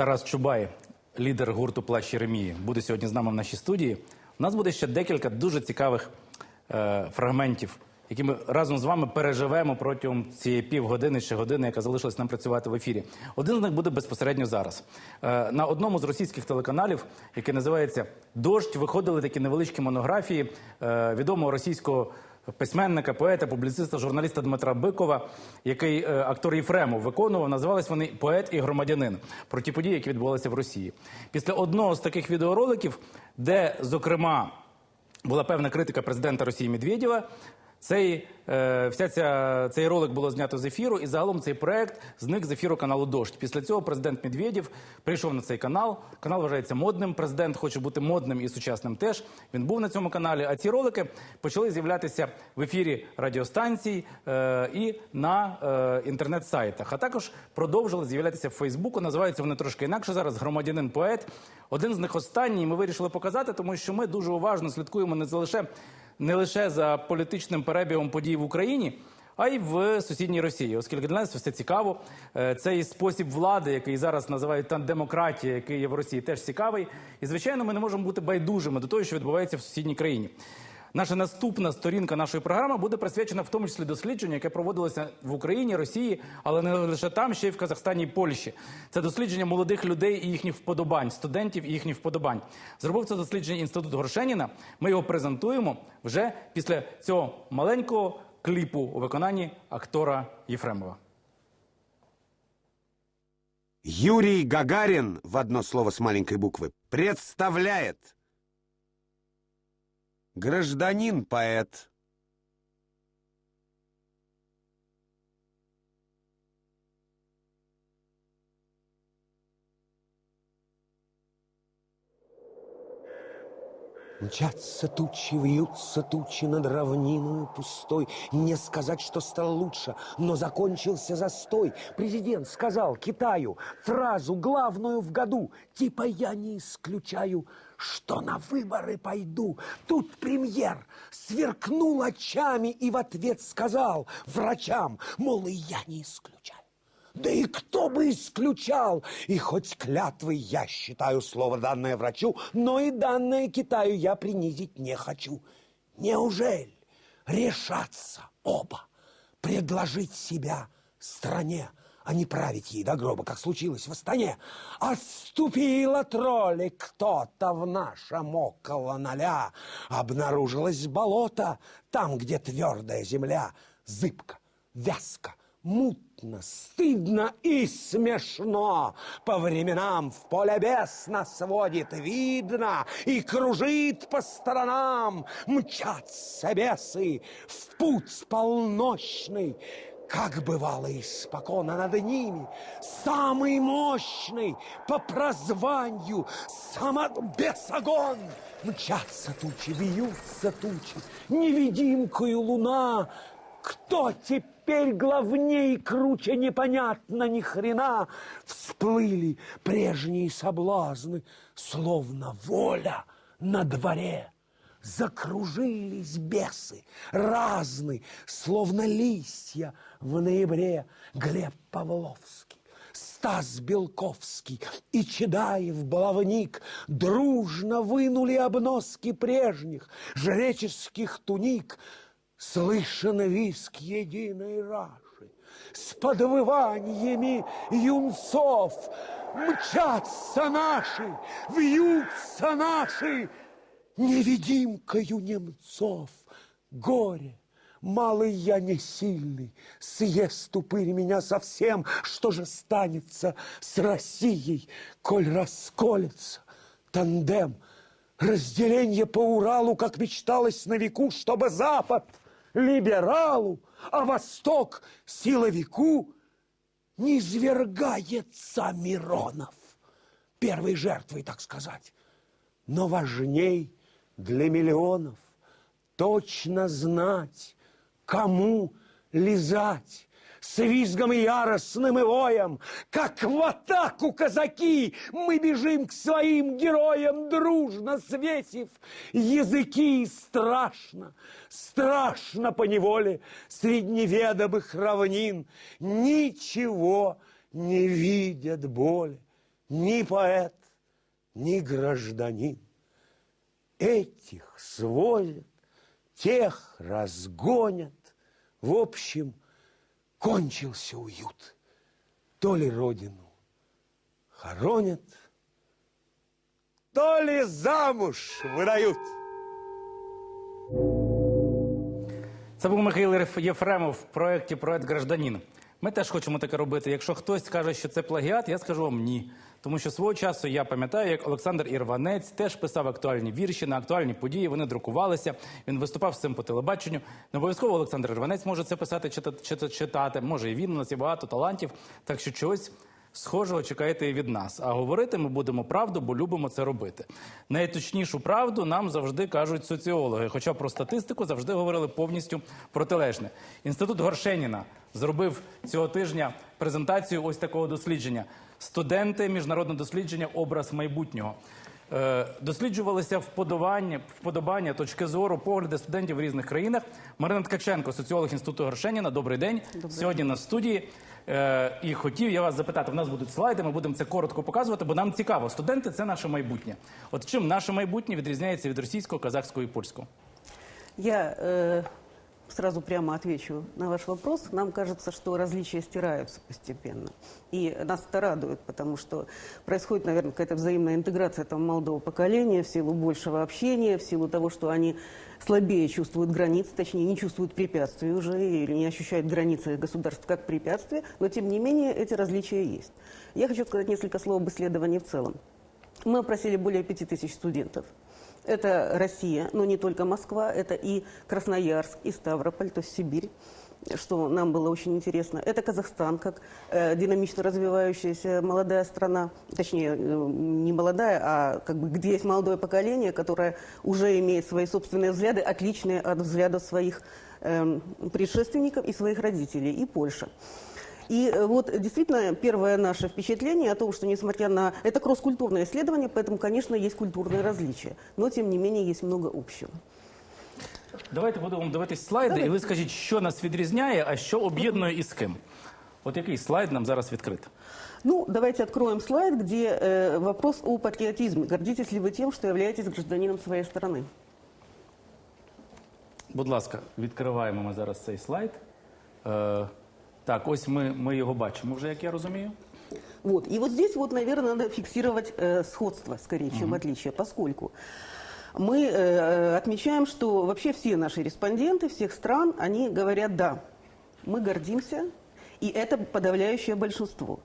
Тарас Чубай, лідер гурту Плащ Єремії, буде сьогодні з нами в нашій студії. У нас буде ще декілька дуже цікавих е, фрагментів, які ми разом з вами переживемо протягом цієї півгодини чи години, яка залишилась нам працювати в ефірі. Один з них буде безпосередньо зараз. Е, на одному з російських телеканалів, який називається Дождь, виходили такі невеличкі монографії е, відомого російського письменника, поета, публіциста, журналіста Дмитра Бикова, який е, актор Єфремов виконував. Називались вони Поет і громадянин про ті події, які відбувалися в Росії. Після одного з таких відеороликів, де, зокрема, була певна критика президента Росії Медведєва. Цей, е, вся ця, цей ролик було знято з ефіру, і загалом цей проект зник з ефіру каналу Дождь. Після цього президент Медведєв прийшов на цей канал. Канал вважається модним. Президент хоче бути модним і сучасним теж. Він був на цьому каналі. А ці ролики почали з'являтися в ефірі радіостанцій е, і на е, інтернет-сайтах. А також продовжили з'являтися в Фейсбуку. Називаються вони трошки інакше зараз. Громадянин поет. Один з них останній. Ми вирішили показати, тому що ми дуже уважно слідкуємо не лише не лише за політичним перебігом подій в Україні, а й в сусідній Росії, оскільки для нас все цікаво. Е, Цей спосіб влади, який зараз називають там демократія, який є в Росії, теж цікавий. І звичайно, ми не можемо бути байдужими до того, що відбувається в сусідній країні. Наша наступна сторінка нашої програми буде присвячена в тому числі дослідженню, яке проводилося в Україні, Росії, але не лише там, ще й в Казахстані і Польщі. Це дослідження молодих людей і їхніх вподобань, студентів і їхніх вподобань. Зробив це дослідження інститут Горшеніна. Ми його презентуємо вже після цього маленького кліпу у виконанні актора Єфремова. Юрий Гагарин, в одно слово с маленькой буквы, представляет гражданин-поэт. Мчатся тучи, вьются тучи над равниною пустой. Не сказать, что стало лучше, но закончился застой. Президент сказал Китаю фразу главную в году. Типа я не исключаю, что на выборы пойду. Тут премьер сверкнул очами и в ответ сказал врачам, мол, и я не исключаю. Да и кто бы исключал? И хоть клятвы я считаю слово данное врачу, но и данное Китаю я принизить не хочу. Неужели решаться оба предложить себя стране, а не править ей до гроба, как случилось в Астане? Отступила тролли кто-то в нашем около ноля. Обнаружилось болото там, где твердая земля. Зыбко, вязко, мутно, стыдно и смешно. По временам в поле бес нас водит видно и кружит по сторонам. Мчатся бесы в путь полночный. Как бывало испокон, а над ними самый мощный по прозванию самобесогон. Мчатся тучи, вьются тучи, невидимкою луна. Кто теперь главней и круче, непонятно ни хрена. Всплыли прежние соблазны, словно воля на дворе. Закружились бесы, разны, словно листья в ноябре. Глеб Павловский, Стас Белковский и Чедаев Баловник дружно вынули обноски прежних жреческих туник. Слышен виск единой раши с подвываниями юнцов. Мчатся наши, вьются наши, невидимкою немцов. Горе, малый я не сильный, съест упырь меня совсем. Что же станется с Россией, коль расколется тандем? Разделение по Уралу, как мечталось на веку, чтобы Запад либералу, а Восток силовику, не свергается Миронов. Первой жертвой, так сказать. Но важней для миллионов точно знать, кому лизать. С визгом яростным и воем, как в атаку казаки, мы бежим к своим героям, дружно свесив языки. И страшно, страшно по неволе средь неведомых равнин. Ничего не видят боли ни поэт, ни гражданин. Этих свозят, тех разгонят. В общем, кончился уют. То ли родину хоронят, то ли замуж выдают. Це був Михайло Єф- Єфремов в проєкті Проект гражданин. Ми теж хочемо таке робити. Якщо хтось скаже, що це плагіат, я скажу вам ні. Тому що свого часу я пам'ятаю, як Олександр Ірванець теж писав актуальні вірші на актуальні події. Вони друкувалися. Він виступав з цим по телебаченню. Не обов'язково Олександр Ірванець може це писати, читати, читати. Може і він. У нас є багато талантів. Так що чогось схожого чекайте і від нас. А говорити ми будемо правду, бо любимо це робити. Найточнішу правду нам завжди кажуть соціологи. Хоча про статистику завжди говорили повністю протилежне. Інститут Горшеніна зробив цього тижня презентацію ось такого дослідження. Студенти міжнародне дослідження образ майбутнього. Е, Досліджувалися вподобання, вподобання, точки зору, погляди студентів в різних країнах. Марина Ткаченко, соціолог інституту Горшеніна. Добрий день. Сьогодні на студії. Е, і хотів я вас запитати. У нас будуть слайди. Ми будемо це коротко показувати, бо нам цікаво. Студенти це наше майбутнє. От чим наше майбутнє відрізняється від російського, казахського і польського? Я э, сразу прямо отвечу на ваш вопрос. Нам кажется, что различия стираются постепенно. И нас это радует, потому что происходит, наверное, какая-то взаимная интеграция этого молодого поколения в силу большего общения, в силу того, что они слабее чувствуют границы, точнее, не чувствуют препятствий уже или не ощущают границы государств как препятствия, но, тем не менее, эти различия есть. Я хочу сказать несколько слов об исследовании в целом. Мы опросили более 5000 студентов. Это Россия, но не только Москва, это и Красноярск, и Ставрополь, то есть Сибирь, что нам было очень интересно. Это Казахстан, как э, динамично развивающаяся молодая страна, точнее, э, не молодая, а как бы где есть молодое поколение, которое уже имеет свои собственные взгляды, отличные от взглядов своих эм, предшественников и своих родителей, и Польша. И э, вот действительно первое наше впечатление о том, что несмотря на... Это кросс-культурное исследование, поэтому, конечно, есть культурные различия. Но, тем не менее, есть много общего. Давайте будемо дивитись слайди, і ви скажіть, що нас відрізняє, а що об'єднує і з ким. От який слайд нам зараз відкрито? Ну, давайте откроем слайд, где э, вопрос о патриотизме. Гордитесь ли вы тем, что являетесь гражданином своей страны? Будь ласка, відкриваємо ми зараз цей слайд. Е, так, ось ми, ми його бачимо вже, як я розумію. Вот. И вот здесь вот, наверное, надо фиксировать э, сходство скорее, чем отличие, поскольку мы э, отмечаем, что вообще все наши респонденты всех стран, они говорят «да». Мы гордимся, и это подавляющее большинство.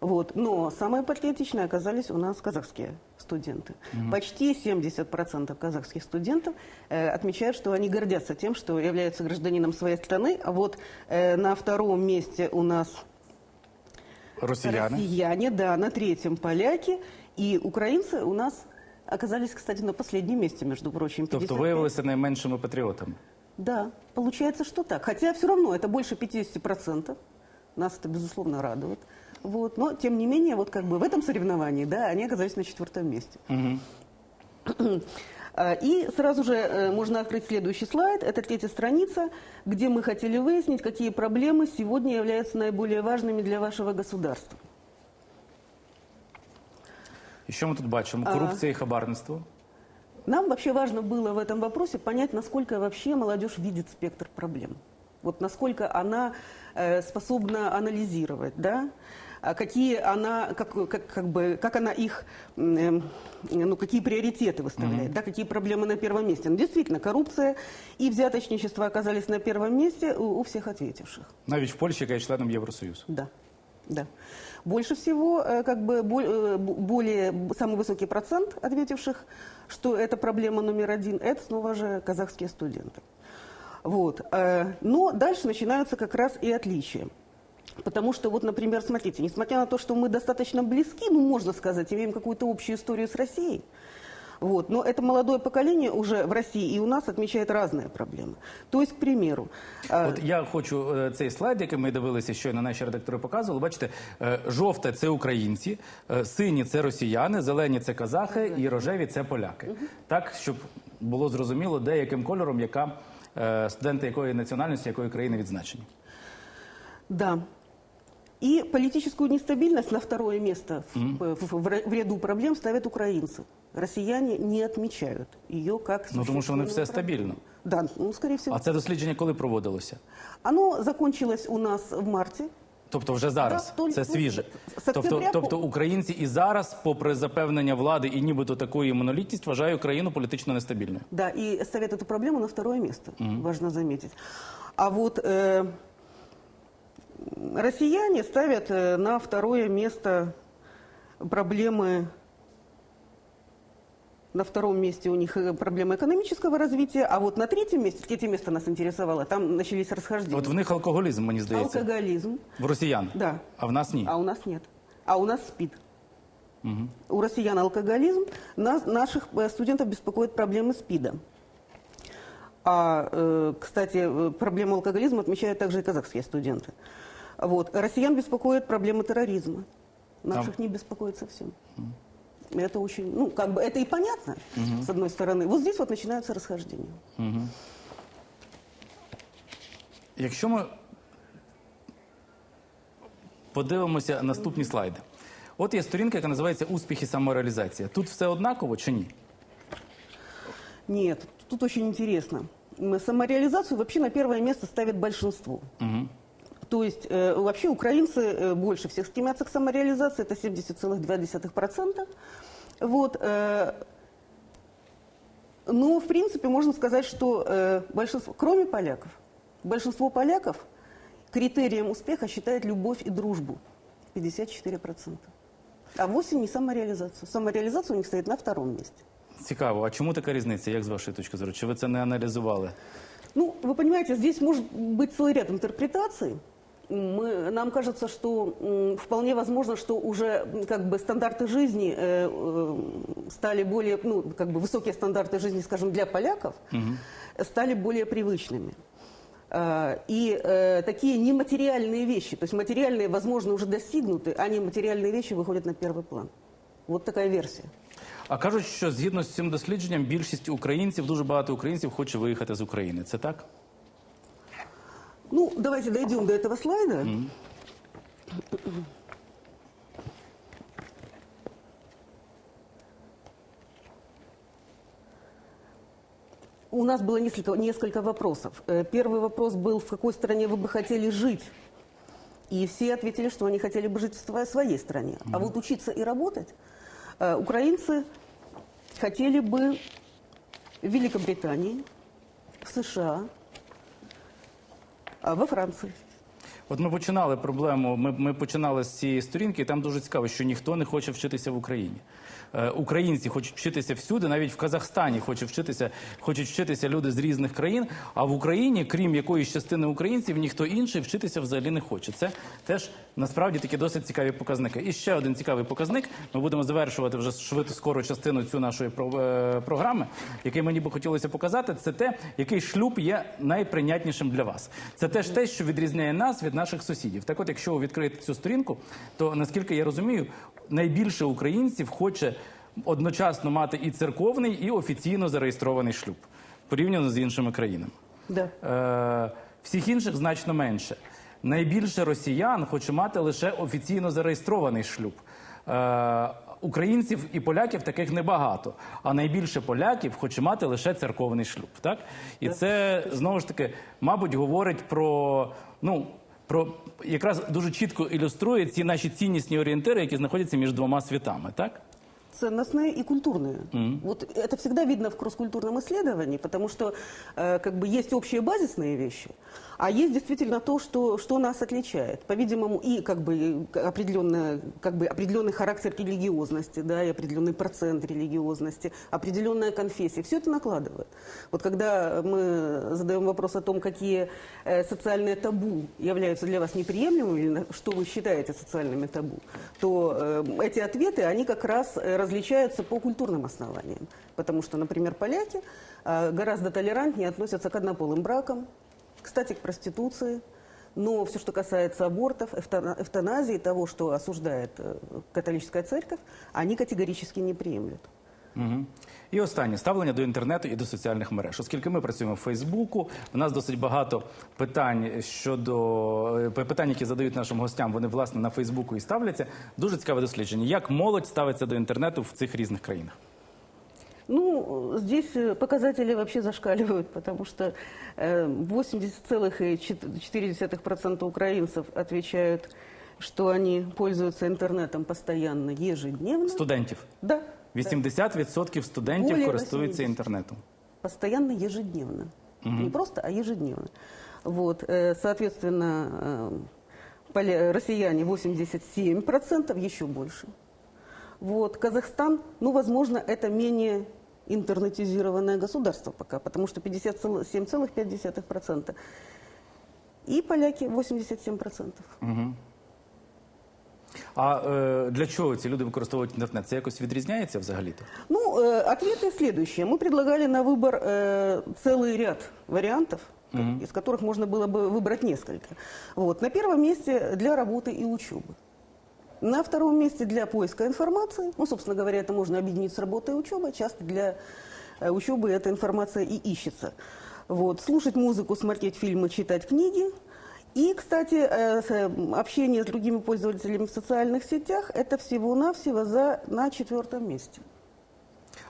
Вот. Но самые патриотичные оказались у нас казахские студенты. Почти 70% казахских студентов э, отмечают, что они гордятся тем, что являются гражданином своей страны. А вот э, на втором месте у нас Росіяни. Россияне, да, на третьем поляки. И украинцы у нас оказались, кстати, на последнем месте, между прочим. Тобто 55. виявилися найменшими патріотами. Да, получается, что так. Хотя все равно это больше 50%. Нас это, безусловно, радует. Вот. Но, тем не менее, вот как бы в этом соревновании, да, они оказались на четвертом месте. А, И сразу же э, можно открыть следующий слайд. Это третья страница, где мы хотели выяснить, какие проблемы сегодня являются наиболее важными для вашего государства. І що ми тут бачимо? Корупція і хабарництво. Нам вообще важно было в этом вопросе понять, насколько вообще молодежь видит спектр проблем. Вот насколько она э, способна анализировать, да, а какие она, как, как, как бы, как она их, м, э, ну, какие приоритеты выставляет, да, какие проблемы на первом месте. Ну, действительно, коррупция и взяточничество оказались на первом месте у, у всех ответивших. Навіть в Польщі, яка є членом Євросоюзу. Да, да. Больше всего, э, как бы, бо- э, б- более, б- самый высокий процент ответивших, что это проблема номер один, это снова же казахские студенты. Вот. э, Но дальше начинаются как раз и отличия. Потому что, вот, например, смотрите, несмотря на то, что мы достаточно близки, ну, можно сказать, имеем какую-то общую историю с Россией, вот, но это молодое поколение уже в России и у нас отмечает разные проблемы. То есть, к примеру, э, От я хочу е, цей слайд, який ми дивилися, щойно наші редактори показували. Бачите, е, жовте це українці, е, сині це росіяни, зелені це казахи і рожеві це поляки. Так, щоб було зрозуміло, де яким кольором, яка е, студенти якої національності, якої країни відзначені. Да. И политическую нестабильность на второе место в, в- в р- в ряду проблем ставят украинцы. Россияне не отмечают ее как Ну тому що вони все существенную проблему. стабільно. Да, ну, скорее всего. А це дослідження коли проводилося? Оно закончилось у нас в марте. Тобто вже зараз Так, то- це свіже. з Тобто, октября тобто по- українці і зараз, попри запевнення влади і нібито такої монолітність, вважають країну політично нестабільною. Да, и ставят эту проблему на второе место, важно заметить. А вот э, россияне ставят э, на второе место проблемы на втором месте у них э, проблемы экономического развития, а вот на третьем месте, третье место нас интересовало, там начались расхождения. От в них алкоголізм, мені здається, Алкоголизм, в росіян. да, А в нас ні. а у нас нет. А у нас СПИД. У россиян алкоголизм, нас, наших э, студентов беспокоят проблемы СПИДа. А, э, кстати, э, проблему алкоголизма отмечают также и казахские студенты. Вот. Россиян беспокоят проблемы терроризма. Наших не беспокоит совсем. Это очень, ну, как бы, это и понятно, с одной стороны. Вот здесь вот начинаются расхождения. Якщо ми подивимося наступні слайди. От є сторінка, яка називається Успіх і самореалізація. Тут все однаково чи ні? Нет, тут очень интересно. М, Самореализацию вообще на первое место ставит большинство. То есть э, вообще украинцы э, больше всех стремятся к самореализации, это 70,2%. Вот, э, но, в принципе, можно сказать, что э, большинство, кроме поляков, большинство поляков критерием успеха считает любовь и дружбу. 54%. А вовсе не самореализацию. Самореализация у них стоит на втором месте. Цікаво, а чому така різниця? Як з вашої точки зору? Чи ви це не аналізували? Ну, вы понимаете, здесь может быть целый ряд интерпретаций. Мы, нам кажется, что м, вполне возможно, что уже м, как бы стандарты жизни э, э, стали более, ну, как бы высокие стандарты жизни, скажем, для поляков, стали более привычными. А, И э, такие нематериальные вещи, то есть материальные, возможно, уже достигнуты, а нематериальные вещи выходят на первый план. Вот такая версия. А кажуть, що згідно з цим дослідженням, більшість українців, дуже багато українців хоче виїхати з України. Це так? Ну, давайте дойдем до этого слайда. У нас было несколько, несколько вопросов. Э, Первый вопрос был, в какой стране вы бы хотели жить? И все ответили, что они хотели бы жить в сво- своей стране. А вот учиться и работать э, украинцы хотели бы в Великобритании, в США, во Франции. От ми починали проблему. Ми, ми починали з цієї сторінки, і там дуже цікаво, що ніхто не хоче вчитися в Україні. Е, українці хочуть вчитися всюди, навіть в Казахстані хочуть вчитися, хочуть вчитися люди з різних країн. А в Україні, крім якоїсь частини українців, ніхто інший вчитися взагалі не хоче. Це теж насправді такі досить цікаві показники. І ще один цікавий показник. Ми будемо завершувати вже швидко скоро частину цю нашої е, програми, який мені би хотілося показати. Це те, який шлюб є найприйнятнішим для вас. Це теж те, що відрізняє нас від наших сусідів. Так, от, якщо ви відкриєте цю сторінку, то наскільки я розумію, найбільше українців хоче одночасно мати і церковний, і офіційно зареєстрований шлюб порівняно з іншими країнами. Да. Е, всіх інших значно менше. Найбільше росіян хоче мати лише офіційно зареєстрований шлюб. Е, українців і поляків таких небагато. А найбільше поляків хоче мати лише церковний шлюб. Так? І це знову ж таки, мабуть, говорить про. Ну, про якраз дуже чітко ілюструє ці наші ціннісні орієнтири, які знаходяться між двома світами, так? Ценностные и культурные. Вот это всегда видно в кросс-культурном исследовании, потому что э, как бы есть общие базисные вещи, а есть действительно то, что, что нас отличает. По-видимому, и как бы определенная, как бы определенный характер религиозности, да, и определенный процент религиозности, определенная конфессия. Все это накладывает. Вот когда мы задаем вопрос о том, какие э, социальные табу являются для вас неприемлемыми, или что вы считаете социальными табу, то э, эти ответы, они как раз различаются по культурным основаниям. Потому что, например, поляки э, гораздо толерантнее относятся к однополым бракам, кстати, к проституции. Но все, что касается абортов, эвтана- эвтаназии, того, что осуждает э, католическая церковь, они категорически не приемлют. Угу. І останнє ставлення до інтернету і до соціальних мереж. Оскільки ми працюємо в Фейсбуку, в нас досить багато питань щодо е, питань, які задають нашим гостям. Вони власне на Фейсбуку і ставляться. Дуже цікаве дослідження. Як молодь ставиться до інтернету в цих різних країнах? Ну, здесь э, показатели вообще зашкаливают, потому что э, 80,4% украинцев отвечают, что они пользуются интернетом постоянно, ежедневно. Студентів Да. 80% студентів Более користуються 80. інтернетом. Постоянно, ежедневно. Не просто, а ежедневно. Вот, э, соответственно, э, поля- россияне 87%, еще больше. Вот, Казахстан, ну, возможно, это менее интернетизированное государство пока, потому что 57,5%. И поляки 87%. А е, для чого ці люди використовують інтернет? Це якось відрізняється взагалі-то? Ну, э, ответы следующие. Мы предлагали на выбор э, целый ряд вариантов, как- из которых можно было бы выбрать несколько. Вот. На первом месте для работы и учебы. На втором месте для поиска информации. Ну, собственно говоря, это можно объединить с работой и учебой. Часто для э, учебы эта информация и ищется. Вот. Слушать музыку, смотреть фильмы, читать книги. И, кстати, э, с, э, общение с другими пользователями в социальных сетях – это всего-навсего за, на четвертом месте.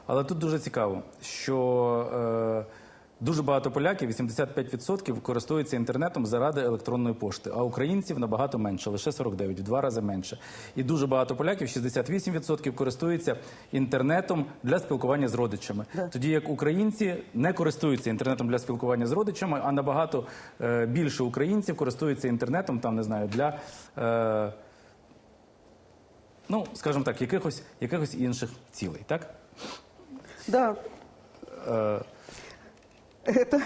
Але тут дуже цікаво, що е, дуже багато поляків, 85%, користуються інтернетом заради електронної пошти, а українців набагато менше, лише 49, в два рази менше. І дуже багато поляків, 68%, користуються інтернетом для спілкування з родичами. Тоді як українці не користуються інтернетом для спілкування з родичами, а набагато е, більше українців користуються інтернетом, там не знаю, для. Е, Ну, скажімо так, якихось, якихось інших цілей, так? Да. Это...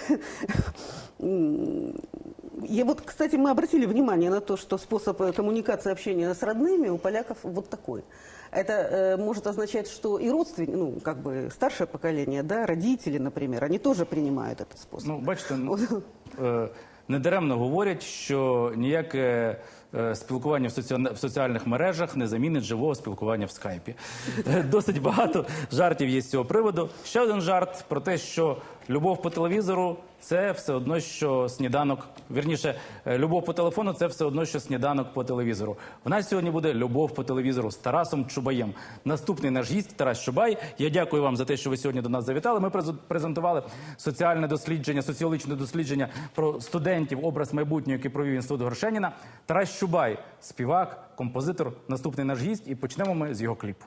м, Я вот, кстати, мы обратили внимание на то, что способ э, коммуникации, общения с родными у поляков вот такой. Это э, может означать, что и родственники, ну, как бы старшее поколение, да, родители, например, они тоже принимают этот способ. Ну, бачите, ну, е, недаремно говорять, що ніяке е, спілкування в, соціа- в соціальних мережах не замінить живого спілкування в скайпі. Е, Досить багато жартів є з цього приводу. Ще один жарт про те, що любов по телевізору це все одно, що сніданок. Вірніше, е, любов по телефону це все одно, що сніданок по телевізору. В нас сьогодні буде любов по телевізору з Тарасом Чубаєм. Наступний наш гість Тарас Чубай. Я дякую вам за те, що ви сьогодні до нас завітали. Ми презентували соціальне дослідження, соціологічне дослідження про студентів, образ майбутнього, який провів інститут Горшеніна. Тарас Чубай, співак, композитор. Наступний наш гість, і почнемо ми з його кліпу.